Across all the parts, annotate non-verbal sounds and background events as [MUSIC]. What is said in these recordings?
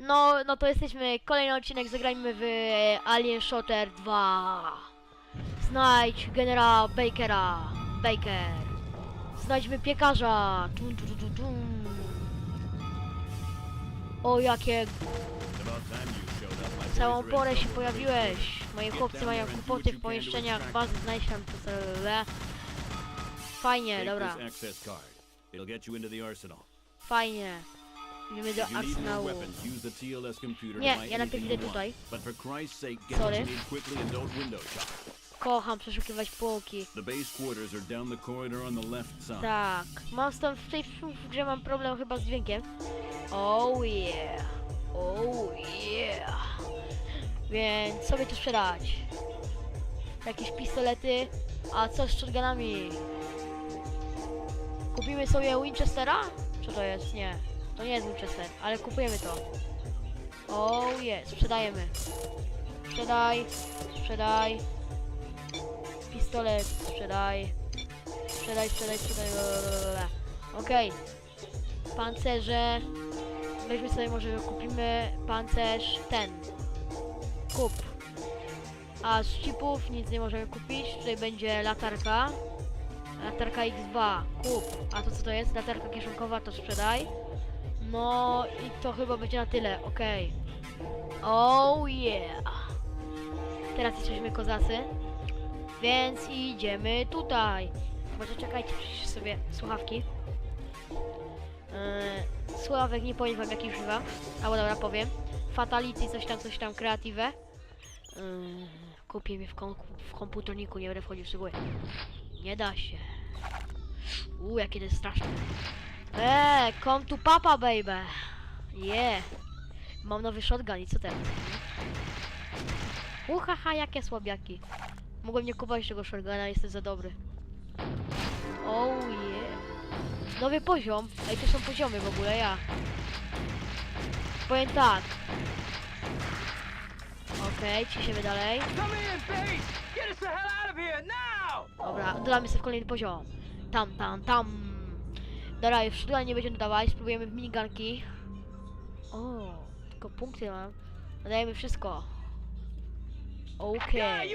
No, no to jesteśmy, kolejny odcinek, zagrajmy w e, Alien Shooter 2. Znajdź generała Bakera, Baker. Znajdźmy piekarza. Tum, tum, tum, tum. O, jakie całą porę się pojawiłeś. Moi chłopcy mają kłopoty w pomieszczeniach bazy, znajdź tam to cele. Fajnie, dobra, fajnie. Idziemy do arsenału. Nie, to ja najpierw idę tutaj. Sorry. Kocham przeszukiwać półki. Tak, mam stąd w tej w grze mam problem chyba z dźwiękiem. Oh yeah, oh yeah. Więc sobie tu sprzedać. Jakieś pistolety, a co z shotgunami? Kupimy sobie Winchestera? Co to jest? Nie, to nie jest Winchester, ale kupujemy to. Oh yeah, sprzedajemy. Sprzedaj, sprzedaj. Pistolet, sprzedaj. Sprzedaj, sprzedaj, sprzedaj. Okej. Pancerze. Weźmy sobie może kupimy pancerz ten. Kup. A z chipów nic nie możemy kupić. Tutaj będzie latarka. Latarka X2. Kup. A to co to jest? Latarka kieszonkowa to sprzedaj. No i to chyba będzie na tyle. Okej. Oh yeah. Teraz jesteśmy kozacy. Więc idziemy tutaj. Może czekajcie, przecież sobie słuchawki. Yy, słuchawek nie powiem wam jaki używam. Albo dobra, powiem. Fatality, coś tam, coś tam, kreatywę. Yy, kupię je w, kom w komputerniku, nie będę wchodził w szczegóły. Nie da się. Uuu, jakie to jest straszne. Eee, come to papa, baby. Yeah. Mam nowy shotgun i co teraz? Uhaha, jakie słabiaki. Mogłem nie kupować tego shotguna, jestem za dobry. Oh yeah. Nowy poziom. Ej, to są poziomy w ogóle, ja. Powiem tak. Okej, ciśniemy dalej. Dobra, dodamy sobie w kolejny poziom. Tam, tam, tam. Dobra, już tutaj nie będziemy dodawać, spróbujemy w miniganki. O, tylko punkty mam. Dodajemy wszystko. Okej.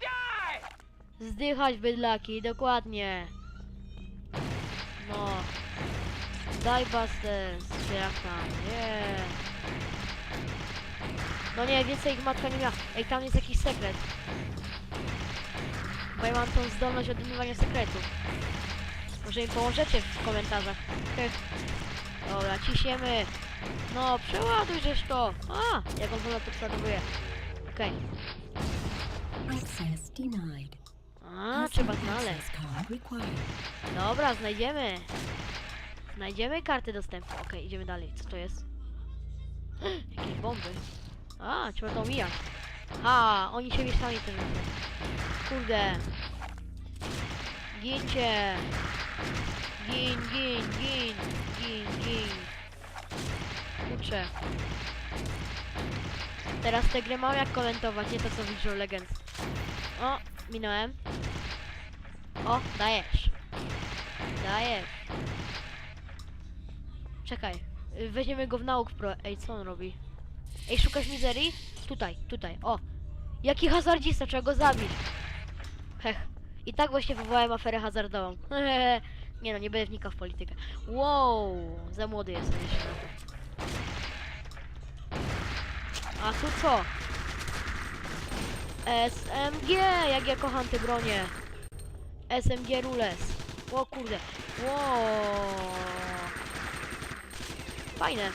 Die! Zdychać bydlaki, dokładnie. No. Daj basters, czy jak tam, nie. No nie, więcej ich matka nie miała. Ej, tam jest jakiś sekret. Bo ja mam tą zdolność odmywania sekretów. Może mi pomożecie w komentarzach. Dobra, ciśniemy. No, przeładuj żeś to. A, jak on wolno to przeładowuje. Okej. Access denied. A, trzeba znaleźć. Dobra, znajdziemy. Znajdziemy karty dostępu. Okej, idziemy dalej. Co to jest? [GASPS] Jakieś bomby. A, trzeba to omijać. A, oni się sami też. Kurde. Gincie. Gin, gin, gin, gin, gin. Kurczę. Teraz tę grę mam jak komentować, nie to co w League of Legends. O, minąłem. O, dajesz. Dajesz. Czekaj. y, Weźmiemy go w nauk pro. Ej, co on robi? Ej, szukasz mizerii? Tutaj, tutaj. O. Jaki hazardzista, trzeba go zabić. Hech. I tak właśnie wywołałem aferę hazardową. [LAUGHS] nie no, nie będę wnikał w politykę. Wow, za młody jestem jeszcze na to. A tu co? SMG, jak ja kocham te bronie. SMG Rules. O kurde. Wow. Fajne.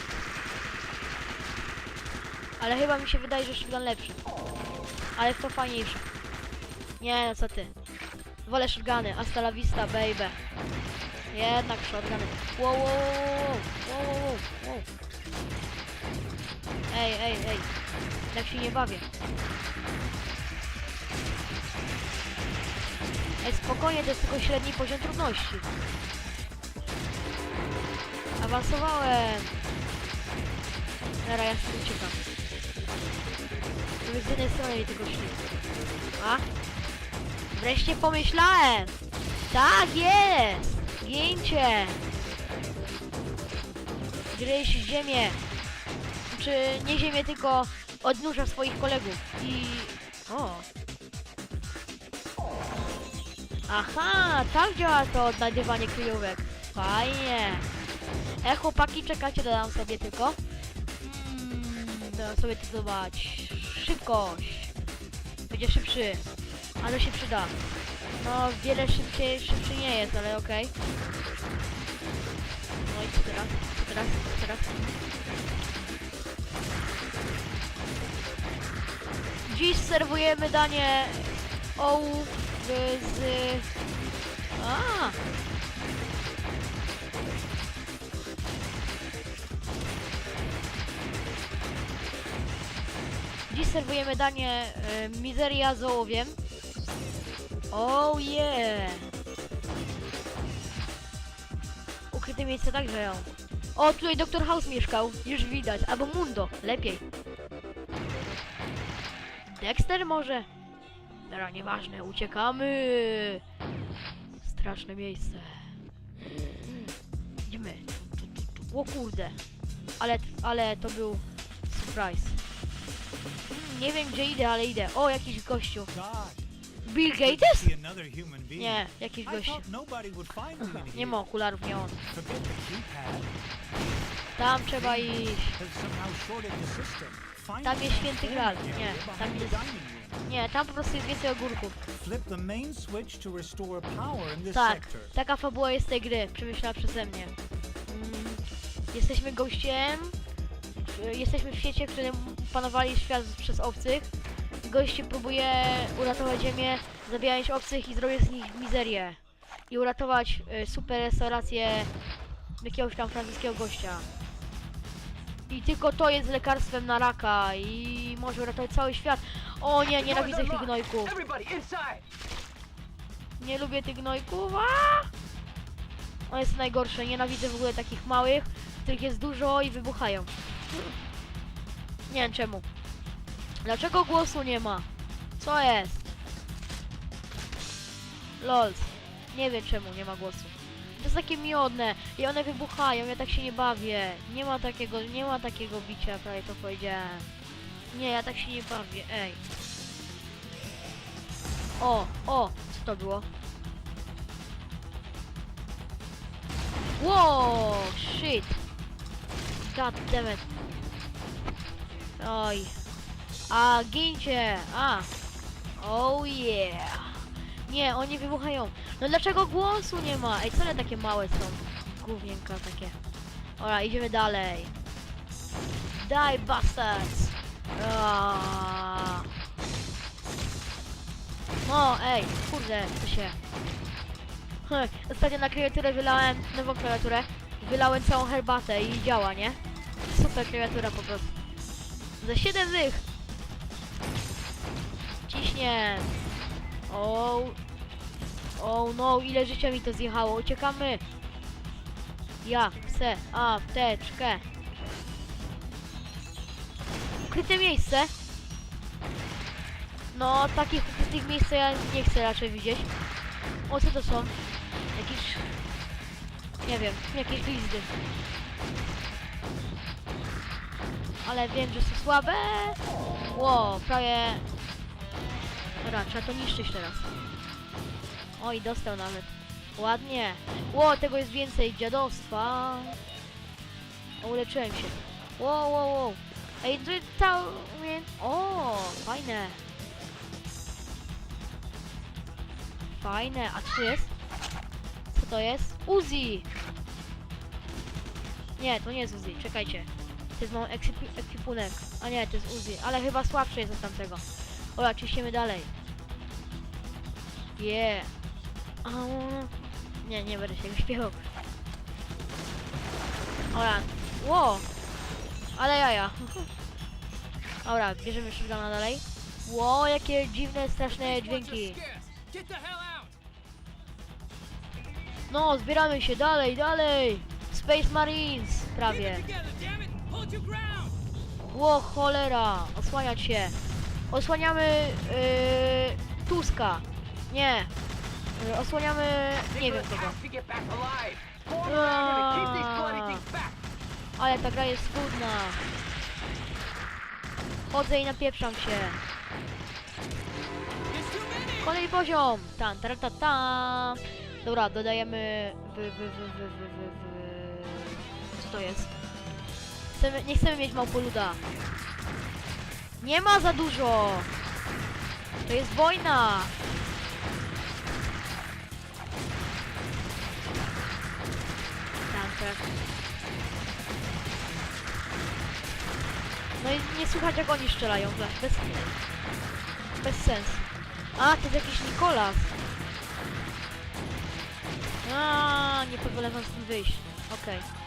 Ale chyba mi się wydaje, że shotgun lepszy. Ale w to fajniejsze. Nie no co ty. Wolę shotguny. Hasta la vista, baby. Jednak shotguny. Wow, wow, wow, wow, wow, wow. Ej, ej, ej. Tak się nie bawię. Ej, spokojnie, to jest tylko średni poziom trudności. Awansowałem. Dobra, ja sobie uciekam. Z jednej strony mi tylko szli. A? Wreszcie pomyślałem! Tak jest! Gincie! Gryź ziemię! znaczy nie ziemię, tylko odnurza swoich kolegów i... O. Aha, tak działa to odnajdywanie kryjówek. Fajnie. E, chłopaki, czekacie, dodam sobie tylko. Mm, sobie zobaczyć. Szybkość. Będzie szybszy. Ale się przyda. No, wiele szybciej, szybszy nie jest, ale okej. No i co teraz? Co teraz? Co teraz? Dziś serwujemy danie ołów z... A! Dziś serwujemy danie e, mizeria z ołowiem. Oh yeah! Ukryte miejsce tak grzeją. O, tutaj Dr. House mieszkał. Już widać. Albo Mundo. Lepiej. Dexter może? Dobra, nieważne. Uciekamy. Straszne miejsce. Idziemy. O kurde. Ale, ale to był surprise. Hmm, Nie wiem gdzie idę, ale idę. O, jakiś gościu. Bill Gates? Nie, jakiś here. Nie ma okularów, nie on. Tam trzeba iść. Tam jest święty area Nie, tam jest-. Nie, tam po prostu jest więcej ogórków. Tak, taka fabuła jest tej gry, przemyślana przeze mnie. Mm, jesteśmy gościem, jesteśmy w świecie, w którym panowali świat przez obcych. Goście próbuje uratować ziemię, zabijając obcych i zrobić z nich mizerię. I uratować y, super restaurację jakiegoś tam francuskiego gościa. I tylko to jest lekarstwem na raka i może uratować cały świat. O nie, nienawidzę tych gnojków. Nie lubię tych gnojków. On jest najgorsze. Nienawidzę w ogóle takich małych, których jest dużo i wybuchają. Nie wiem czemu. Dlaczego głosu nie ma? Co jest? Lols. Nie wiem czemu nie ma głosu. To jest takie miodne i one wybuchają, ja tak się nie bawię. Nie ma takiego, nie ma takiego bicia, prawie to powiedziałem. Nie, ja tak się nie bawię, ej. O, o, co to było? Wow, shit. God damn it. Oj. A, gincie. A. Oh yeah. Nie, oni wybuchają. No dlaczego głosu nie ma? Ej, co one takie małe są? Główienka takie. Dobra, idziemy dalej. Die bastards. No, ej, kurde, to się. Heh, Ostatnio na klawiaturę wylałem, nową klawiaturę, wylałem całą herbatę i działa, nie? Super klawiatura po prostu. Za 7 dych! Ciśnie! O, oh no, ile życia mi to zjechało, uciekamy! Ja chcę apteczkę! Ukryte miejsce! No, takich ukrytych miejsc ja nie chcę raczej widzieć. O, co to są? Jakieś... Nie wiem, jakieś glizdy. Ale wiem, że są słabe. Ło, prawie... Dobra, trzeba to niszczyć teraz. Oj, dostał nawet. Ładnie. Ło, tego jest więcej. Dziadostwa. O, uleczyłem się. Ło, ło, ło. Ej, to jest cał... O, fajne. Fajne, a co to jest? Co to jest? Uzi! Nie, to nie jest Uzi, czekajcie. To jest mam ekwipu- ekwipunek. A nie, to jest Uzi, ale chyba słabszy jest od tamtego. Dobra, ciśniemy dalej. Yeah. Au. Nie, nie będę się śpiewał. Dobra. Ło! Ale jaja. [LAUGHS] Dobra, bierzemy shotguna dalej. Ło, jakie dziwne, straszne dźwięki. No, zbieramy się dalej, dalej! Space Marines, prawie. Ło, cholera! Osłaniać się. Osłaniamy yy, Tuska. Nie. Yy, osłaniamy... nie wiem kogo. Ale ta gra jest trudna. Chodzę i napieprzam się. Kolej poziom! Tan, ta, ta, ta. Dobra, dodajemy... Wy, wy, wy, wy, wy. Co to jest? Chcemy, nie chcemy mieć małpoluda. Nie ma za dużo! To jest wojna! Tam, teraz. No i nie słychać jak oni strzelają, we- bez, bez sensu. A, to jest jakiś Nikolas. A, nie pozwolę wam stąd wyjść. Okej.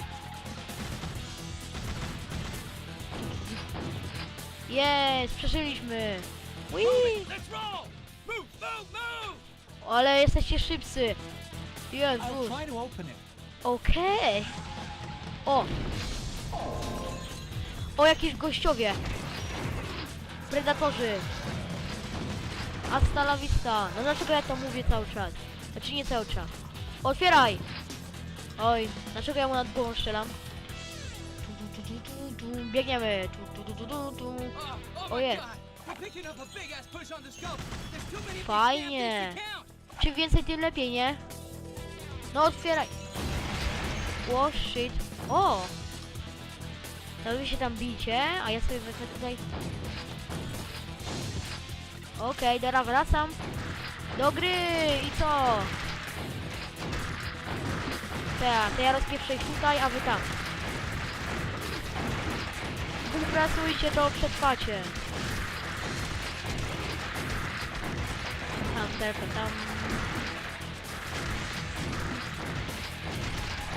Jest, przeżyliśmy. Whee! Ale jesteście szybcy. It. Okej. O. O, jakieś gościowie. Predatorzy. Hasta la vista. No dlaczego ja to mówię cały czas? Znaczy nie cały czas. Otwieraj! Oj, dlaczego ja mu nad głową strzelam? Biegniemy. Oh, oh Oh, these Fajnie. Czym więcej, tym lepiej, nie? No otwieraj. O, shit. O! No wy się tam bijcie, a ja sobie wezmę tutaj... Okej, dobra, wracam. Do gry i co? Tak, to ja rozpieprzę tutaj, a wy tam. Współpracujcie, to przetrwacie. Tam, tam, tam.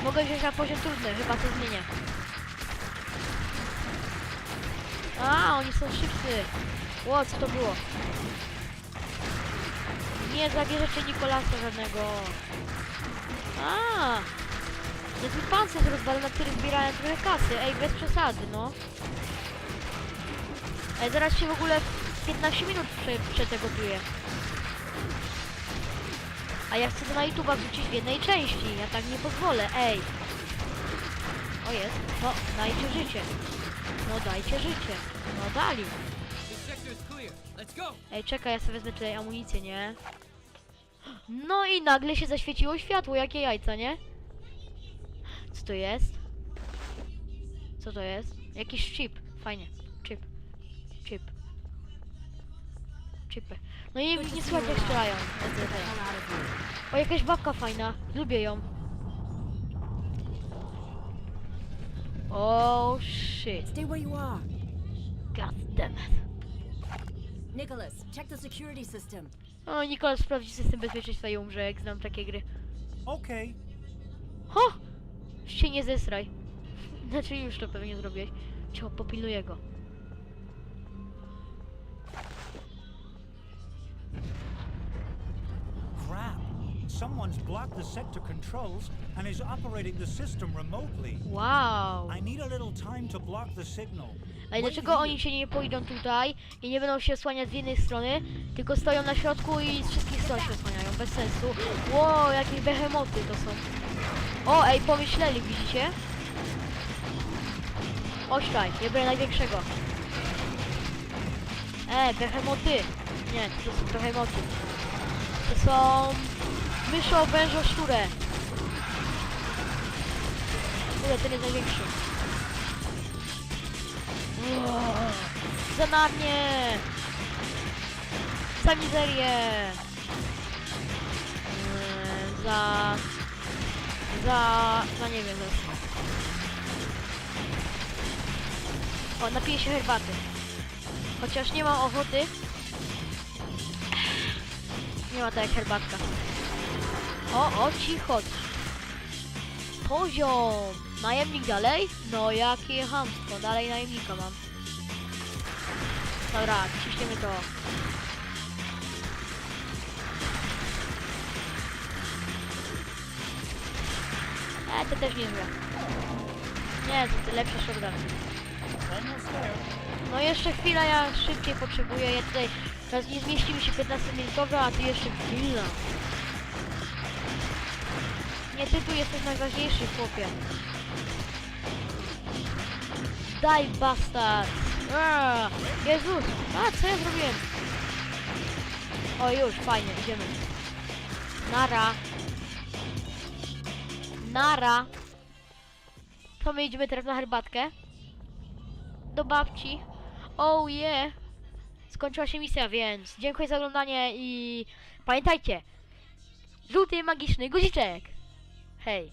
Mogę wziąć na poziom trudny, chyba to zmienię. A, oni są szybcy. Ło, co to było? Nie zabierzecie Nikolasa żadnego. A, mój pancerz rozwalony, na który zbierałem trochę kasy. Ej, bez przesady, no. Ej, zaraz się w ogóle w 15 minut prze, przetegotuję. A ja chcę to na YouTube'a wrzucić w jednej części. Ja tak nie pozwolę. Ej. O jest. No, dajcie życie. No dajcie życie. No dali. Ej, czekaj, ja sobie wezmę tutaj amunicję, nie? No i nagle się zaświeciło światło, jakie jajca, nie? Co to jest? Co to jest? Jakiś chip. Fajnie. Chip. Chip. Chipy. No i nie, jak strzelają. O, jakaś babka fajna. Lubię ją. Oh shit. Stay where you are. God damn it. Nicholas, check the security system. O, Nikola sprawdzi system bezpieczeństwa i umrze, jak znam takie gry. Okay. Ho! Się nie zesraj. Znaczy już to pewnie zrobiłeś. Cicho, popilnuję go. Someone's blocked the sector controls and is operating the system remotely. Wow! I need a little time to block the signal. Ale dlaczego oni się nie pójdą tutaj i nie będą się osłaniać z jednej strony, tylko stoją na środku i z wszystkich stron się osłaniają, bez sensu. Wow, jakie behemoty to są. O, ej, pomyśleli, widzicie? Oślaj, ja biorę największego. E, behemoty. Nie, to są behemoty. To są myszo wężo szczure. Kurde, ten jest największy. Wow. Za na mnie! Za mizerię! Eee, Za... Za... Za nie wiem zresztą. O, napiję się herbaty. Chociaż nie mam ochoty. Nie ma tak jak herbatka. O, o, cicho. Poziom. Najemnik dalej? No jakie hamstwo. Dalej najemnika mam. Dobra, ciśniemy to. E, to też niezłe. Nie, to ty lepszy shotgun. No jeszcze chwila, ja szybciej potrzebuję. Ja tutaj teraz nie zmieści mi się 15 minutowa, a ty jeszcze chwila. Nie, ty tu jesteś najważniejszy, chłopie. Die bastard! Aaa, Jezus! A, co ja zrobiłem? O, już, fajnie, idziemy. Nara. Nara. To my idziemy teraz na herbatkę. Do babci. Oh yeah. Skończyła się misja, więc dziękuję za oglądanie i pamiętajcie. Żółty magiczny guziczek. Hej.